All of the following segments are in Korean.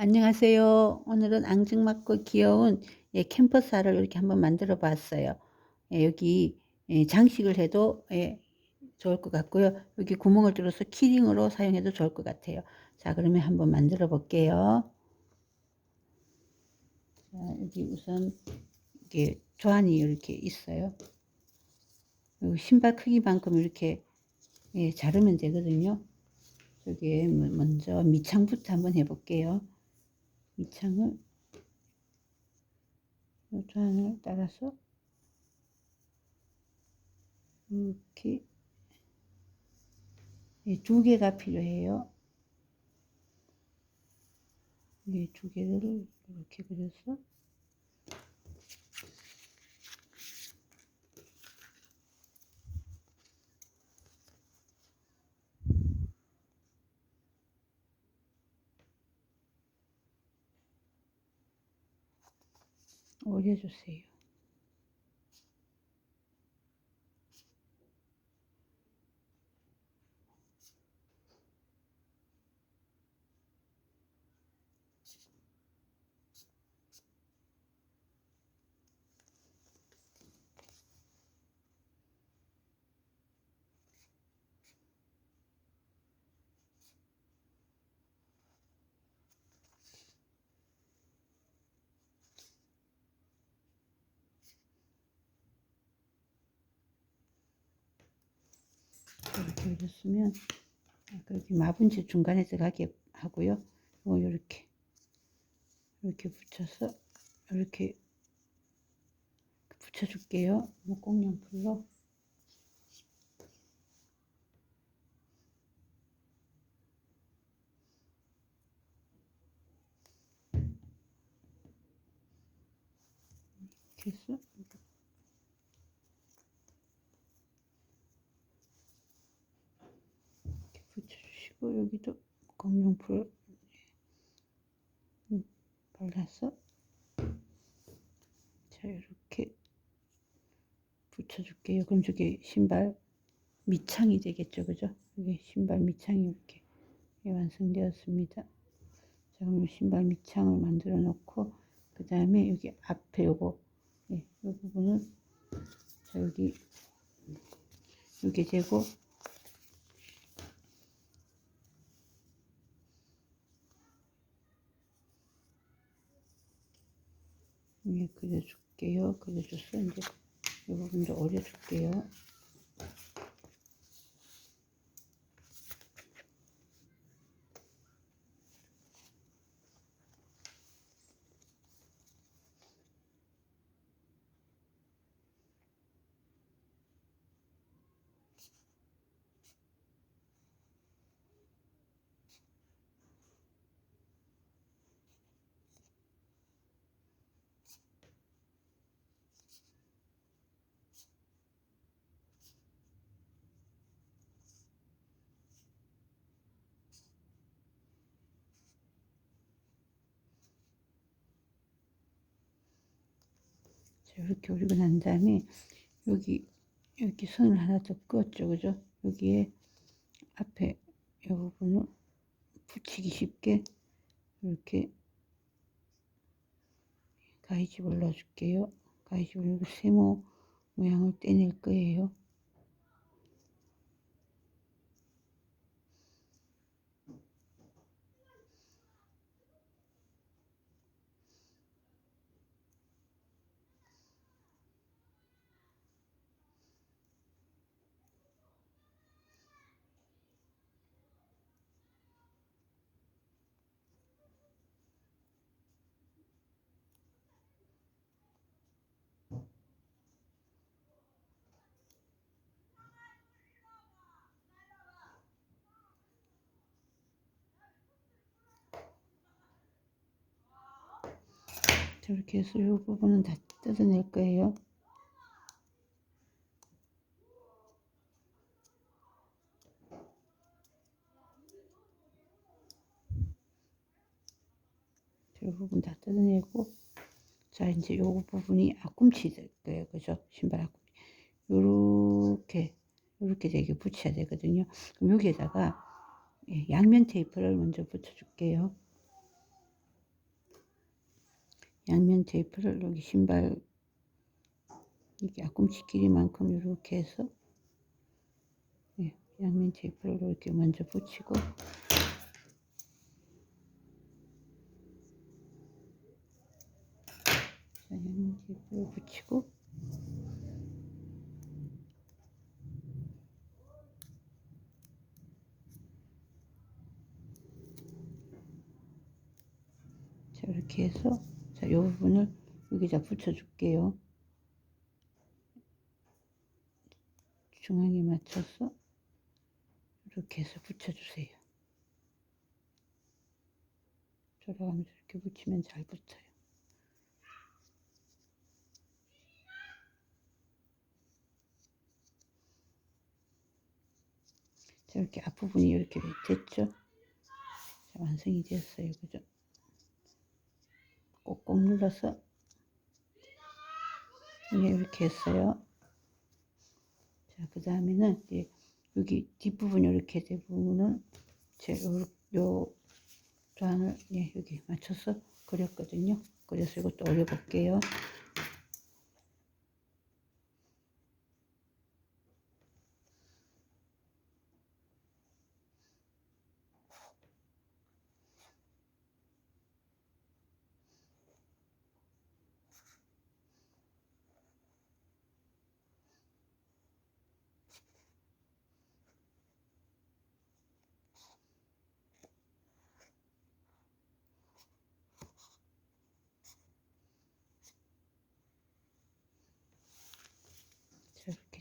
안녕하세요. 오늘은 앙증맞고 귀여운 예, 캠퍼스화를 이렇게 한번 만들어 봤어요. 예, 여기 예, 장식을 해도 예, 좋을 것 같고요. 여기 구멍을 뚫어서 키링으로 사용해도 좋을 것 같아요. 자, 그러면 한번 만들어 볼게요. 자, 여기 우선 이게 조안이 이렇게 있어요. 신발 크기만큼 이렇게 예, 자르면 되거든요. 저기에 먼저 밑창부터 한번 해볼게요. 밑창을 요 조안을 따라서 이렇게 예, 두 개가 필요해요. 예, 두 개를 이렇게 그려서 올려주세요. 올렸으면 여기 마분지 중간에 들어가게 하고요. 뭐 이렇게 이렇게 붙여서 이렇게 붙여줄게요. 목공용풀로 이렇게 해서 이렇게 붙여주시고 여기도 공룡풀 음, 발라서 자 이렇게 붙여줄게요. 그럼 저게 신발 밑창이 되겠죠, 그죠? 이게 신발 밑창이 이렇게 완성되었습니다. 자, 그럼 신발 밑창을 만들어 놓고 그 다음에 여기 앞에 요거 예, 이 부분은 자 여기 여기 되고 예, 그려줄게요. 그려줘서 이제 이 부분 좀 올려줄게요. 이렇게 올리고 난 다음에 여기 여기 선을 하나 더 그었죠. 그죠? 여기에 앞에 이 부분을 붙이기 쉽게 이렇게 가위집을 넣어줄게요. 가위집을 세모 모양을 떼낼 거예요 저렇게 해서 이 부분은 다 뜯어낼 거예요. 이 부분 다 뜯어내고 자 이제 요 부분이 앞꿈치 될 거예요. 그죠? 신발 앞꿈치. 요렇게 요렇게 되게 붙여야 되거든요. 그럼 여기에다가 예, 양면 테이프를 먼저 붙여 줄게요 양면 테이프를 여기 신발 이게 앞꿈치 길이만큼 이렇게 해서 예, 양면 테이프를 이렇게 먼저 붙이고 자, 양면 테이프를 붙이고 자 이렇게 해서 자이 부분을 여기다 붙여 줄게요. 중앙에 맞춰서 이렇게 해서 붙여 주세요. 돌아가면서 이렇게 붙이면 잘 붙어요. 자 이렇게 앞부분이 이렇게 됐죠? 자 완성이 되었어요. 그죠? 꼭꼭 눌러서 네, 이렇게 했어요. 자, 그 다음에는 이제 여기 뒷부분 이렇게 된 부분은 제가 요 단을 예, 여기 맞춰서 그렸거든요. 그래서 이것도 올려볼게요.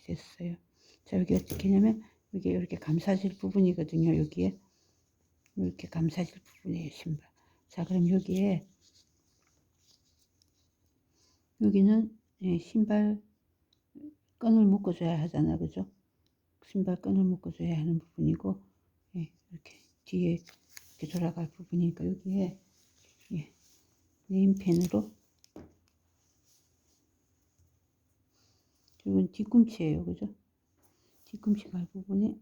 됐어요. 자, 여기 어떻게 하냐면, 여기 이렇게 감싸질 부분이거든요. 여기에. 이렇게 감싸질 부분이에요, 신발. 자, 그럼 여기에, 여기는 예, 신발 끈을 묶어줘야 하잖아. 그죠? 신발 끈을 묶어줘야 하는 부분이고, 예, 이렇게 뒤에 이렇게 돌아갈 부분이니까 여기에, 예, 네임펜으로 이건 뒤꿈치예요. 그죠? 뒤꿈치 갈 부분에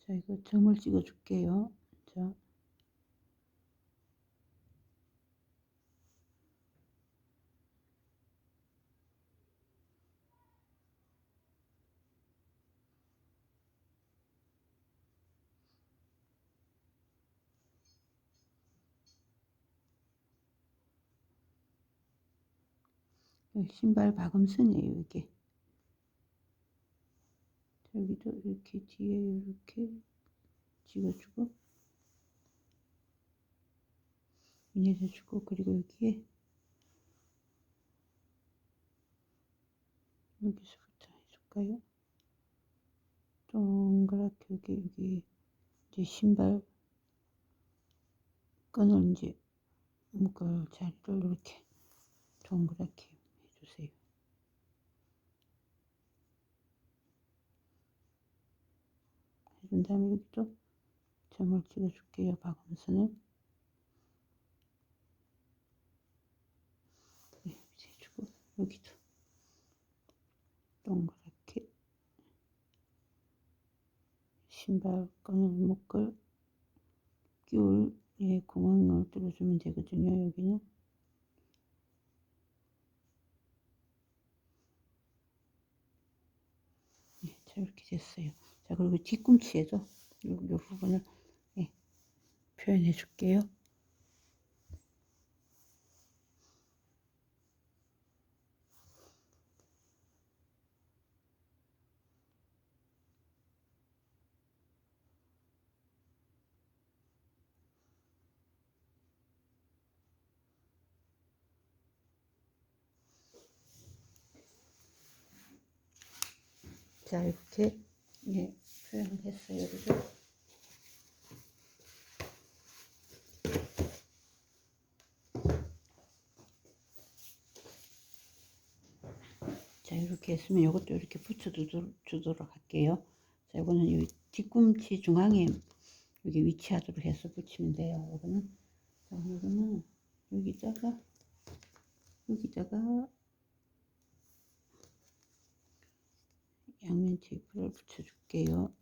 자 이거 점을 찍어 줄게요. 자 신발 박음선이에요 이게 여기도 이렇게 뒤에 이렇게 찍어주고 인해서주고 그리고 여기에 여기서부터 해줄까요? 동그랗게 여기 여기 이제 신발 끈을 이제 묶을 자리를 이렇게 동그랗게 해 주세요. 해준 다음에 여기 또 점을 찍어줄게요. 박음선을. 네, 해주고 여기도 동그랗게 신발 끈을 묶을 끼울 예, 구멍을 뚫어주면 되거든요. 여기는. 이렇게 됐어요. 자, 그리고 뒤꿈치에도 요, 요 부분을 예, 표현해 줄게요. 자, 이렇게 예, 표현을 했어요. 그죠? 자, 이렇게 했으면 이것도 이렇게 붙여주도록 할게요. 자, 이거는 이 뒤꿈치 중앙에 여기 위치하도록 해서 붙이면 돼요. 이거는. 자, 이거는 여기다가, 여기다가 양면 테이프를 붙여줄게요.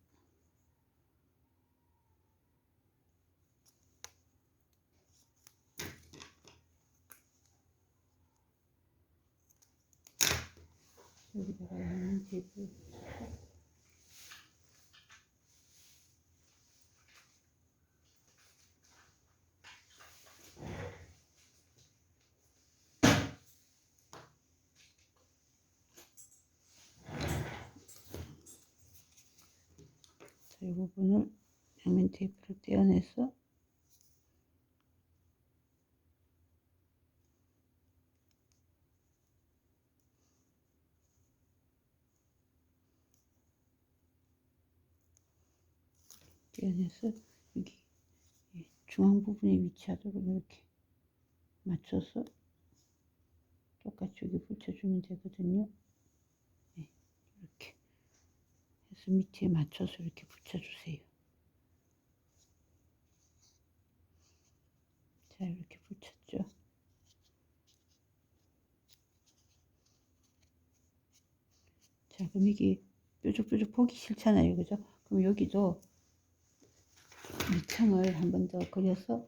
여기다가 양면 테이프 양면 테이프를 떼어내서 떼어내서 여기 이 중앙 부분에 위치하도록 이렇게 맞춰서 똑같이 여기 붙여주면 되거든요. 네, 이렇게 해서 밑에 맞춰서 이렇게 붙여주세요. 자, 이렇게 붙였죠. 자, 그럼 이게 뾰족뾰족 보기 싫잖아요. 그죠? 그럼 여기도 밑창을 한 번 더 그려서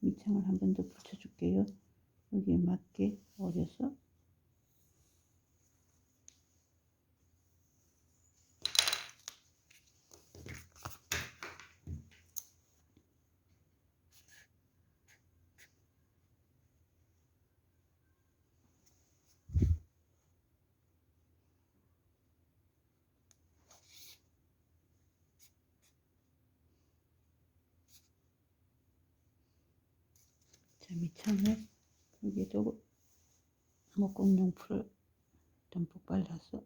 밑창을 한 번 더 붙여줄게요. 여기에 맞게 오려서 밑창을 여기도 목공용 풀을 듬뿍 발라서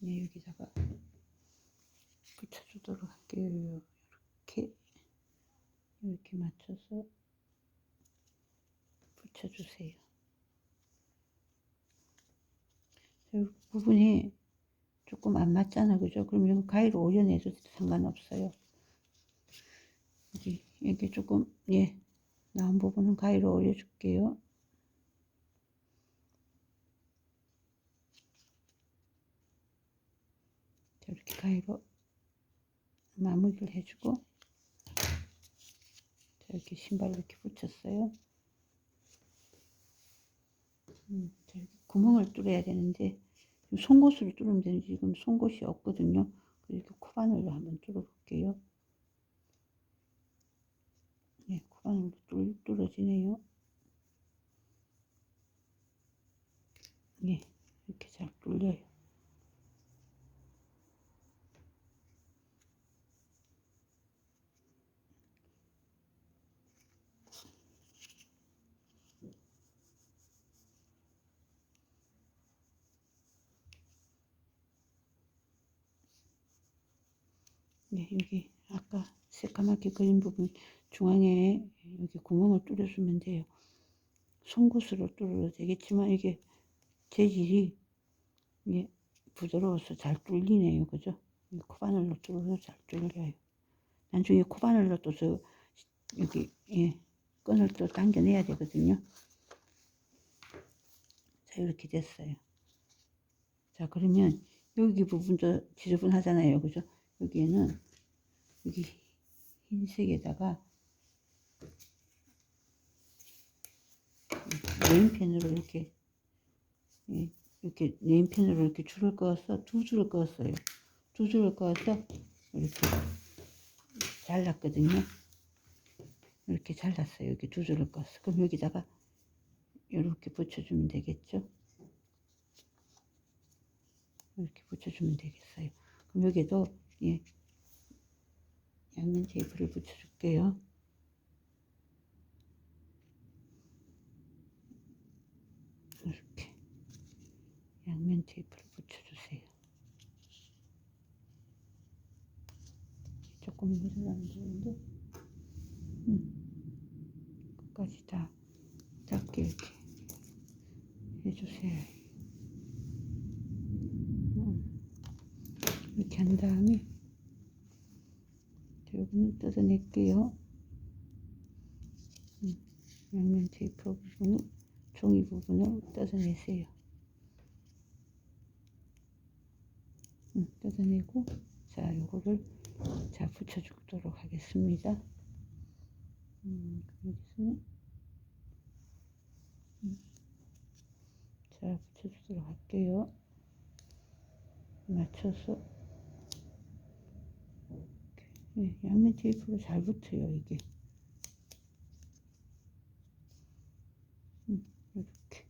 네, 여기다가 붙여주도록 할게요. 이렇게 이렇게 맞춰서 붙여주세요. 자, 이 부분이 조금 안 맞잖아, 그죠? 이거 가위로 오려내도 상관없어요. 여기, 여기 조금, 예, 나온 부분은 가위로 올려줄게요. 자, 이렇게 가위로 마무리를 해주고, 자, 이렇게 신발을 이렇게 붙였어요. 음, 자, 이렇게 구멍을 뚫어야 되는데, 송곳으로 뚫으면 되는데, 지금 송곳이 없거든요. 이렇게 코바늘로 한번 뚫어볼게요. 네, 코바늘로 뚫, 뚫어지네요. 네, 이렇게 잘 뚫려요. 네, 여기 아까 새까맣게 그린 부분 중앙에 여기 구멍을 뚫어주면 돼요. 송곳으로 뚫어도 되겠지만 이게 재질이 이게 부드러워서 잘 뚫리네요. 그죠? 이 코바늘로 뚫어도 잘 뚫려요. 나중에 코바늘로 또 저 여기 예, 끈을 또 당겨내야 되거든요. 자, 이렇게 됐어요. 자, 그러면 여기 부분도 지저분하잖아요. 그죠? 여기에는 여기 흰색에다가 네임펜으로 이렇게 예, 이렇게 네임펜으로 이렇게 줄을 그어서 두 줄을 그었어요. 두 줄을 그어서 이렇게 잘랐거든요. 이렇게 잘랐어요. 여기 두 줄을 그었어. 그럼 여기다가 이렇게 붙여주면 되겠죠? 이렇게 붙여주면 되겠어요. 그럼 여기도 예, 양면 테이프를 붙여줄게요. 이렇게 양면 테이프를 붙여주세요. 조금 모자라는 부분도 음, 끝까지 다 작게 이렇게 해주세요. 음, 이렇게 한 다음에 여기는 뜯어낼게요. 음, 양면 테이프 부분을 종이 부분을 뜯어내세요. 음, 뜯어내고 자, 요거를 자 붙여주도록 하겠습니다. 음, 여기서는 음, 자 붙여주도록 할게요. 맞춰서 네, 양면 테이프로 잘 붙어요 이게. 음, 이렇게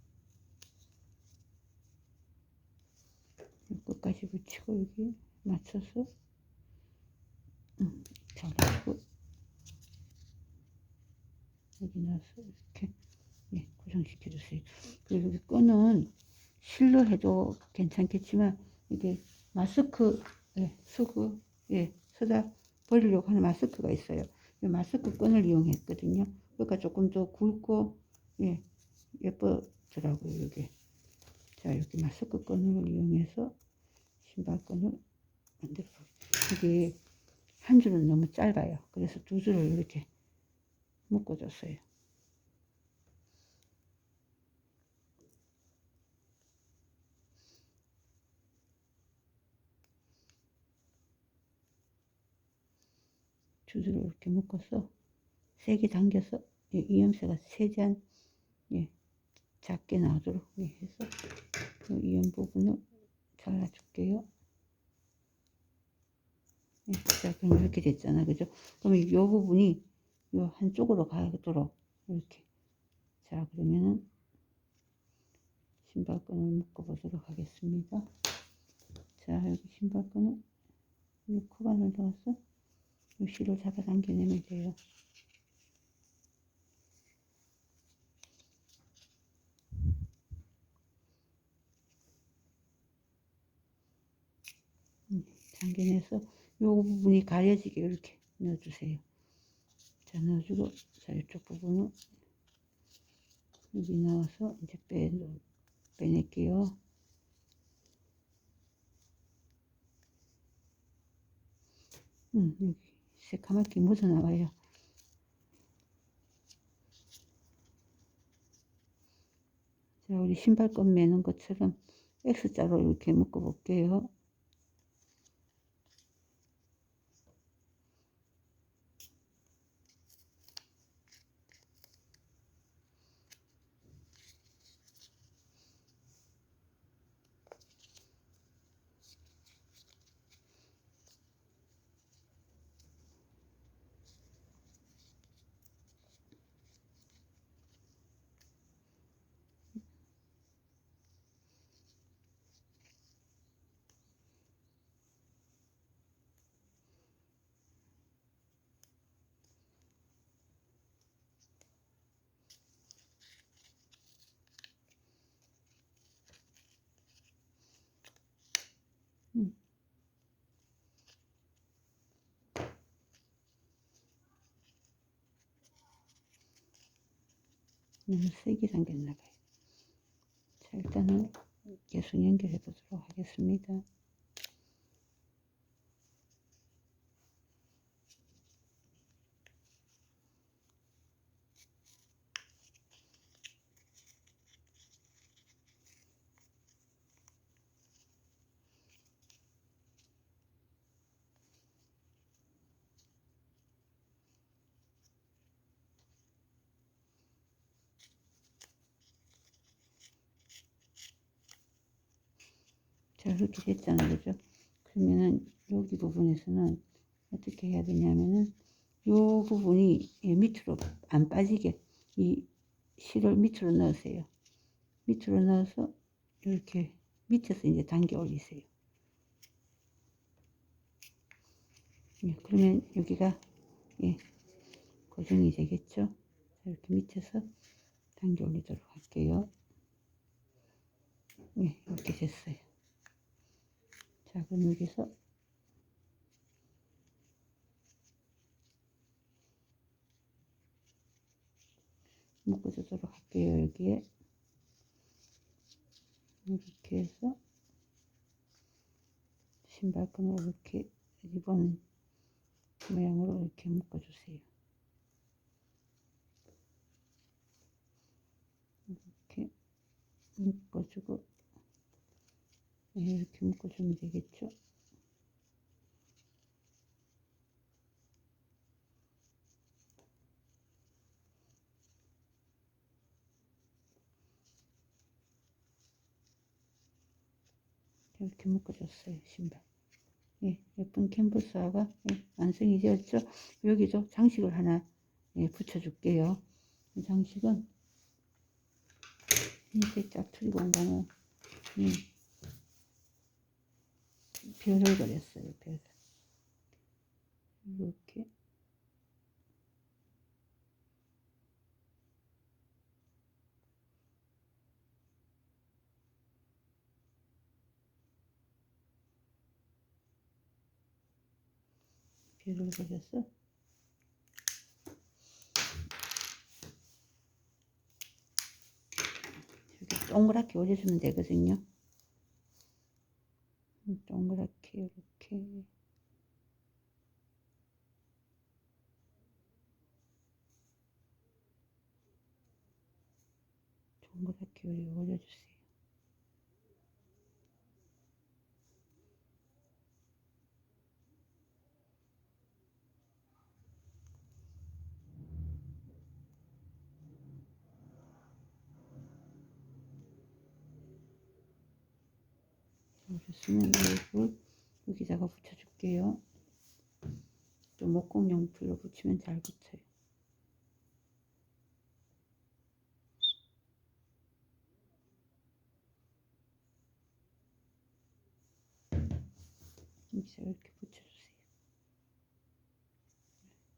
끝까지 붙이고 여기 맞춰서 음, 잘라주고 여기 넣어서 이렇게 예, 고정시켜 주세요. 그리고 여기 끈은 실로 해도 괜찮겠지만 이게 마스크 예, 수그 예, 쓰다 버리려고 하는 마스크가 있어요. 이 마스크 끈을 이용했거든요. 그러니까 조금 더 굵고 예, 예쁘더라고요. 이게 자 이렇게 마스크 끈을 이용해서 신발끈을 만들어 이게 한 줄은 너무 짧아요. 그래서 두 줄을 이렇게 묶어줬어요. 두 줄을 이렇게 묶어서 세게 당겨서 예, 이염새가 최대한 예, 작게 나오도록 예, 해서 그 이염 부분을 잘라줄게요. 예, 자, 그럼 이렇게 됐잖아. 그죠? 그러면 이 부분이 요 한쪽으로 가도록 이렇게. 자, 그러면은 신발끈을 묶어 보도록 하겠습니다. 자, 여기 신발끈을 이 코반을 넣어서 이 실을 잡아당겨내면 돼요. 음, 당겨내서 요 부분이 가려지게 이렇게 넣어주세요. 자, 넣어주고, 자, 이쪽 부분은 여기 넣어서 이제 빼, 빼낼게요. 음, 여기 새카맣게 묻어나와요. 자, 우리 신발끈 매는 것처럼 X자로 이렇게 묶어 볼게요. 음. 너무 세게 당겼나 봐요. 자, 일단은 계속 연결해 보도록 하겠습니다. 자, 이렇게 됐잖아요. 그죠? 그러면은 여기 부분에서는 어떻게 해야 되냐면은 요 부분이 예, 밑으로 안 빠지게 이 실을 밑으로 넣으세요. 밑으로 넣어서 이렇게 밑에서 이제 당겨 올리세요. 예, 그러면 여기가 예, 고정이 되겠죠? 자, 이렇게 밑에서 당겨 올리도록 할게요. 예, 이렇게 됐어요. 자, 그럼 여기서 묶어주도록 할게요. 여기에 이렇게 해서 신발끈으로 이렇게 리본 모양으로 이렇게 묶어주세요. 이렇게 묶어주고 네, 네, 이렇게 묶어주면 되겠죠. 이렇게 묶어줬어요 신발 예, 예쁜 캔버스화가 예, 완성이 되었죠 여기 좀 장식을 하나 예, 붙여줄게요 이 장식은 이제 짜투리 공간을 예. 별을 그렸어요 별 이렇게. 별을 그렸어? 이렇게 동그랗게 올려주면 되거든요. 음, 동그랗게 이렇게 동그랗게 올려주세요. 올렸으면 이걸 여기다가 붙여줄게요. 또 목공용 풀로 붙이면 잘 붙어요. 여기서 이렇게 붙여주세요.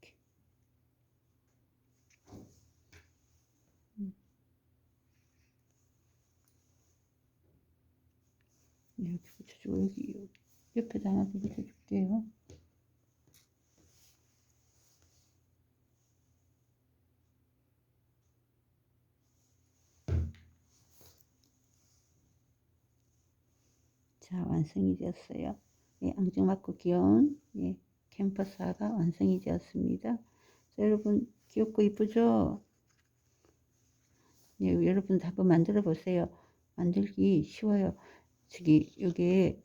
이렇게. 음. 이렇게 붙여주고 여기 옆에다 하나 더 붙여줄게요. 자 완성이 되었어요. 예, 앙증맞고 귀여운 예, 캠퍼스화가 완성이 되었습니다. 자, 여러분 귀엽고 이쁘죠? 예, 여러분 한번 만들어 보세요. 만들기 쉬워요. 저기 여기에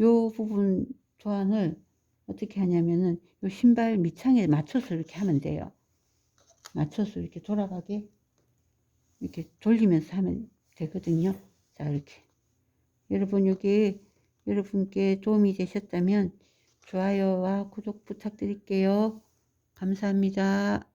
요 부분 도안을 어떻게 하냐면은 요 신발 밑창에 맞춰서 이렇게 하면 돼요. 맞춰서 이렇게 돌아가게 이렇게 돌리면서 하면 되거든요. 자 이렇게 여러분 여기 여러분께 도움이 되셨다면 좋아요와 구독 부탁드릴게요. 감사합니다.